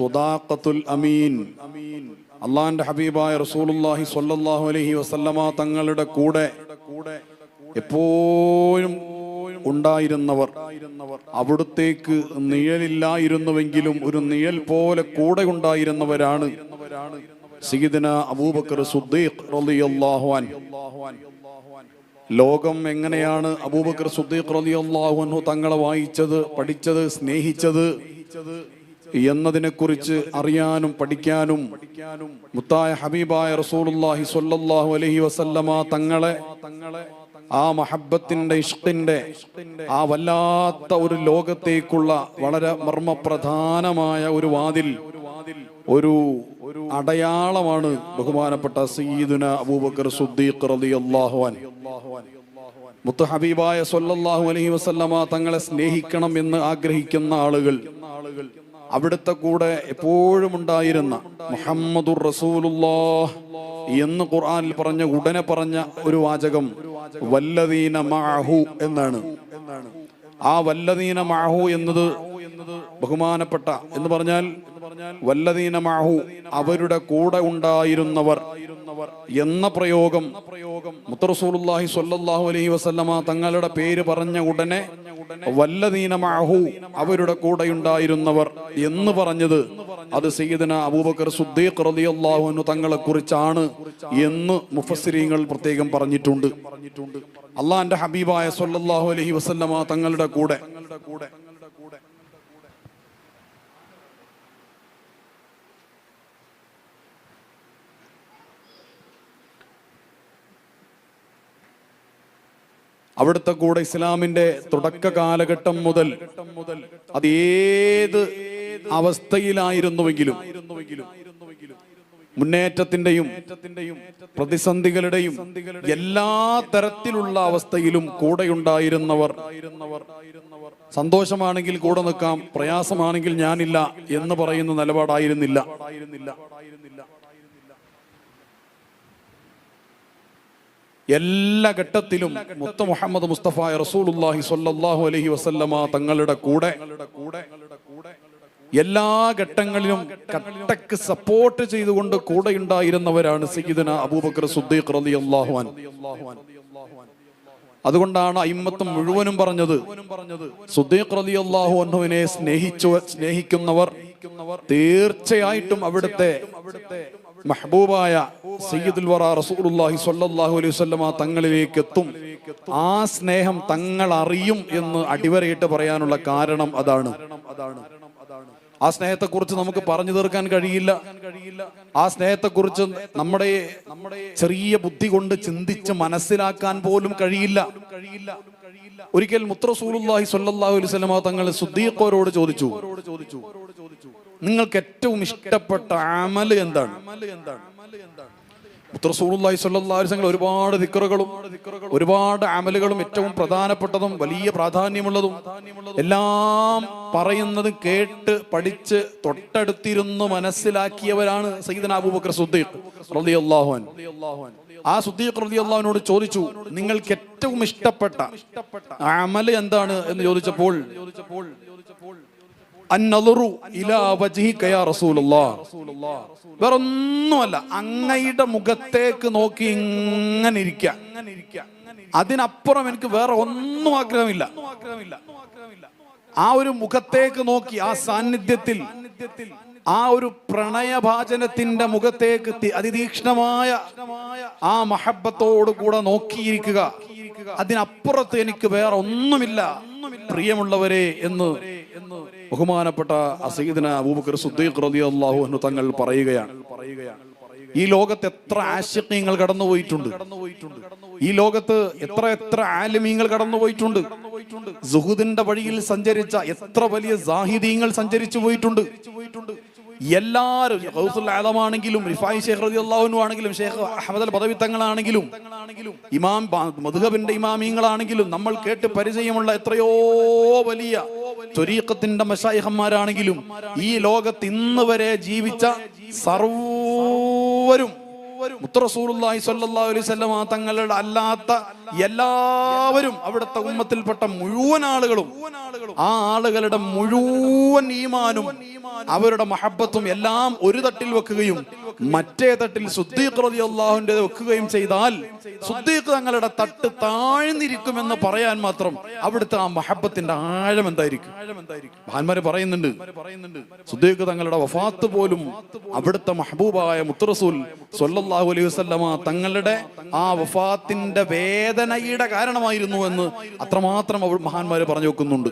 സ്വദാഖത്തുൽ അമീൻ. അള്ളാന്റെ ഹബീബായ റസൂലുള്ളാഹി സ്വല്ലല്ലാഹു അലൈഹി വസല്ലമ തങ്ങളുടെ കൂടെ എപ്പോഴും ഉണ്ടായിരുന്നവർ. അവിടുത്തേക്ക് നിഴലില്ലായിരുന്നുവെങ്കിലും ഒരു നിഴൽ പോലെ കൂടെ ഉണ്ടായിരുന്നവരാണ് സയ്യിദന അബൂബക്കർ സുദ്ദീഖ് ലോകം എങ്ങനെയാണ് അബൂബക്കർ സുദ്ദീഖ് റളിയല്ലാഹു അൻഹു തങ്ങളെ വായിച്ചത് പഠിച്ചത് സ്നേഹിച്ചത്? എന്നതിനെക്കുറിച്ച് അറിയാനും പഠിക്കാനും മുത്തായ ഹബീബായ റസൂലുള്ളാഹി സ്വല്ലല്ലാഹു അലൈഹി വസല്ലമ തങ്ങളെ ആ മഹബത്തിന്റെ ഇഷ്ടിന്റെ ആ വല്ലാത്ത ഒരു ലോകത്തേക്കുള്ള വളരെ മർമ്മപ്രധാനമായ ഒരു വാതിൽ ഒരു അടയാളമാണ് ബഹുമാനപ്പെട്ട സയ്യിദുന അബൂബക്കർ സുദ്ദീഖ് റളിയല്ലാഹു അൻഹു. മുത്ത ഹബീബായ സ്വല്ലല്ലാഹു അലൈഹി വസല്ലമ തങ്ങളെ സ്നേഹിക്കണം എന്ന് ആഗ്രഹിക്കുന്ന ആളുകൾ അവിടുത്തെ കൂടെ എപ്പോഴും ഉണ്ടായിരുന്ന മുഹമ്മദുർ റസൂലുള്ളാഹ് എന്ന് ഖുർആനിൽ പറഞ്ഞ ഉടനെ പറഞ്ഞ ഒരു വാചകം വല്ലദീന മാഹു എന്നാണ്. ആ വല്ലദീന മാഹു എന്നത് ബഹുമാനപ്പെട്ട എന്ന് പറഞ്ഞാൽ വല്ലദീന മാഹു അവരുടെ കൂടെ ഉണ്ടായിരുന്നവർ എന്ന പ്രയോഗം മുത്തറസൂലുല്ലാഹി സ്വല്ലല്ലാഹു അലൈഹി വസല്ലമ തങ്ങളുടെ പേര് പറഞ്ഞ ഉടനെ വല്ലദീന മഅഹു അവരുടെ കൂടെ ഉണ്ടായിരുന്നവർ എന്ന് പറഞ്ഞത് അത് സയ്യിദന അബൂബക്കർ സുദ്ദീഖ് റളിയല്ലാഹു അൻഹു തങ്ങളെ കുറിച്ചാണ് എന്ന് മുഫസ്സിരീങ്ങൾ പ്രത്യേകം പറഞ്ഞിട്ടുണ്ട്. അള്ളാന്റെ ഹബീബായ സ്വല്ലല്ലാഹു അലൈഹി വസല്ലമ തങ്ങളുടെ കൂടെ അവിടുത്തെ കൂടെ ഇസ്ലാമിന്റെ തുടക്ക കാലഘട്ടം മുതൽ അത് ഏത് അവസ്ഥയിലായിരുന്നുവെങ്കിലും മുന്നേറ്റത്തിന്റെയും പ്രതിസന്ധികളുടെയും എല്ലാ തരത്തിലുള്ള അവസ്ഥയിലും കൂടെയുണ്ടായിരുന്നവർ. സന്തോഷമാണെങ്കിൽ കൂടെ നിൽക്കാം പ്രയാസമാണെങ്കിൽ ഞാനില്ല എന്ന് പറയുന്ന നിലപാടായിരുന്നില്ല. എല്ലാ ഘട്ടത്തിലും മുത്ത മുഹമ്മദ് മുസ്തഫ റസൂലുള്ളാഹി സ്വല്ലല്ലാഹു അലൈഹി വസല്ലമ തങ്ങളുടെ കൂടെ. എല്ലാ ഘട്ടങ്ങളിലും കട്ടക്ക് സപ്പോർട്ട് ചെയ്തുകൊണ്ട് കൂടെ ഉണ്ടായിരുന്നവരാണ് സയ്യിദന അബൂബക്കർ സുദ്ദീഖ് റളിയല്ലാഹു അൻഹു. അതുകൊണ്ടാണ് അയിമ്മത്തും മുഴുവനും പറഞ്ഞത് സുദ്ദീഖ് റളിയല്ലാഹു അൻഹുവിനെ സ്നേഹിച്ചു സ്നേഹിക്കുന്നവർ തീർച്ചയായിട്ടും അവിടുത്തെ മഹബൂബായ സയ്യിദുൽ വറ റസൂലുള്ളാഹി സ്വല്ലല്ലാഹു അലൈഹി വസല്ലമ തങ്ങളിലേക്ക് എത്തും ആ സ്നേഹം തങ്ങൾ അറിയും എന്ന് അടിവരയിട്ട് പറയാനുള്ള കാരണം അതാണ്. ആ സ്നേഹത്തെക്കുറിച്ച് നമുക്ക് പറഞ്ഞു തീർക്കാൻ കഴിയില്ല. ആ സ്നേഹത്തെക്കുറിച്ച് നമ്മുടെ ചെറിയ ബുദ്ധി കൊണ്ട് ചിന്തിച്ച് മനസ്സിലാക്കാൻ പോലും കഴിയില്ല. ഒരിക്കൽ മുത്രസൂലുള്ളാഹി സ്വല്ലല്ലാഹു അലൈഹി വസല്ലമ തങ്ങൾ സുദ്ദീഖോരോട് ചോദിച്ചു നിങ്ങൾക്ക് ഏറ്റവും ഇഷ്ടപ്പെട്ട അമൽ എന്താണ്? ഒരുപാട് ദിക്കറുകളും ഒരുപാട് അമലുകളും ഏറ്റവും പ്രധാനപ്പെട്ടതും വലിയ പ്രാധാന്യമുള്ളതും എല്ലാം പറയുന്നത് കേട്ട് പഠിച്ച് തൊട്ടടുത്തിരുന്നു മനസ്സിലാക്കിയവരാണ് സയ്യിദന അബൂബക്കർ സുദ്ദീഖ് അൻഹു. ആ സുദ്ദീഖ് ചോദിച്ചു നിങ്ങൾക്ക് ഏറ്റവും ഇഷ്ടപ്പെട്ട അമൽ എന്താണ്? എന്ന് ചോദിച്ചപ്പോൾ വേറൊന്നുമല്ല അങ്ങയുടെ മുഖത്തേക്ക് നോക്കി ഇങ്ങനെ ഇരിക്കുക അതിനപ്പുറം എനിക്ക് വേറെ ഒന്നും ആഗ്രഹമില്ല. ആ ഒരു മുഖത്തേക്ക് നോക്കി ആ സാന്നിധ്യത്തിൽ ആ ഒരു പ്രണയഭാചനത്തിന്റെ മുഖത്തേക്ക് അതിതീക്ഷ്ണമായ ആ മഹബത്തോടു കൂടെ നോക്കിയിരിക്കുക. അതിനപ്പുറത്ത് എനിക്ക് വേറെ ഒന്നുമില്ല. പ്രിയമുള്ളവരെ എന്ന് ബഹുമാനപ്പെട്ട അസീദിന അബൂബക്കർ സുദ്ദീഖ് റളിയല്ലാഹു അൻഹു തങ്ങൾ പറയുകയാണ്. ഈ ലോകത്ത് എത്ര ആശയങ്ങൾ കടന്നുപോയിട്ടുണ്ട്? ഈ ലോകത്ത് എത്ര എത്ര ആലിമീങ്ങൾ കടന്നുപോയിട്ടുണ്ട്? സുഹുദിന്റെ വഴിയിൽ സഞ്ചരിച്ച എത്ര വലിയ സാഹിദീങ്ങൾ സഞ്ചരിച്ചു പോയിട്ടുണ്ട്? എല്ലാവരും ഗൗസുൽ ആലമാണെങ്കിലും റിഫായി ഷേഖ് റതി അള്ളാഹുനു ആണെങ്കിലും ഷേഖ് അഹമ്മദ് അൽ ബദവി തങ്ങളാണെങ്കിലും ഇമാം മധുഹബിന്റെ ഇമാമീങ്ങളാണെങ്കിലും നമ്മൾ കേട്ട് പരിചയമുള്ള എത്രയോ വലിയ ത്വരീഖത്തിന്റെ മഷായിഹന്മാരാണെങ്കിലും ഈ ലോകത്ത് ഇന്ന് വരെ ജീവിച്ച സർവരും മുത്തറസൂറുല്ലാഹി സ്വല്ലല്ലാഹു അലൈഹി വസല്ലം തങ്ങളുടെ അല്ലാത്ത എല്ലാവരും അവിടുത്തെ ഉമ്മത്തിൽപ്പെട്ട മുഴുവൻ ആളുകളും ആ ആളുകളുടെ മുഴുവൻ ഈമാനും അവരുടെ മഹബത്തും എല്ലാം ഒരു തട്ടിൽ വെക്കുകയും മറ്റേ തട്ടിൽ സുദ്ദീഖ് അള്ളാഹുന്റെ വെക്കുകയും ചെയ്താൽ സുദ്ദീഖ് തങ്ങളുടെ തട്ട് താഴ്ന്നിരിക്കുമെന്ന് പറയാൻ മാത്രം അവിടുത്തെ ആ മഹബത്തിന്റെ ആഴം എന്തായിരിക്കും? മഹാന്മാര് പറയുന്നുണ്ട് സുദ്ദീഖ് തങ്ങളുടെ വഫാത്ത് പോലും അവിടുത്തെ മഹബൂബായ മുത്തറസൂൽ സൊല്ലാഹു അലൈഹി വസല്ലമ തങ്ങളുടെ ആ വഫാത്തിന്റെ വേദനയുടെ കാരണമായിരുന്നു എന്ന് അത്രമാത്രം അവർ മഹാന്മാര് പറഞ്ഞു വെക്കുന്നുണ്ട്.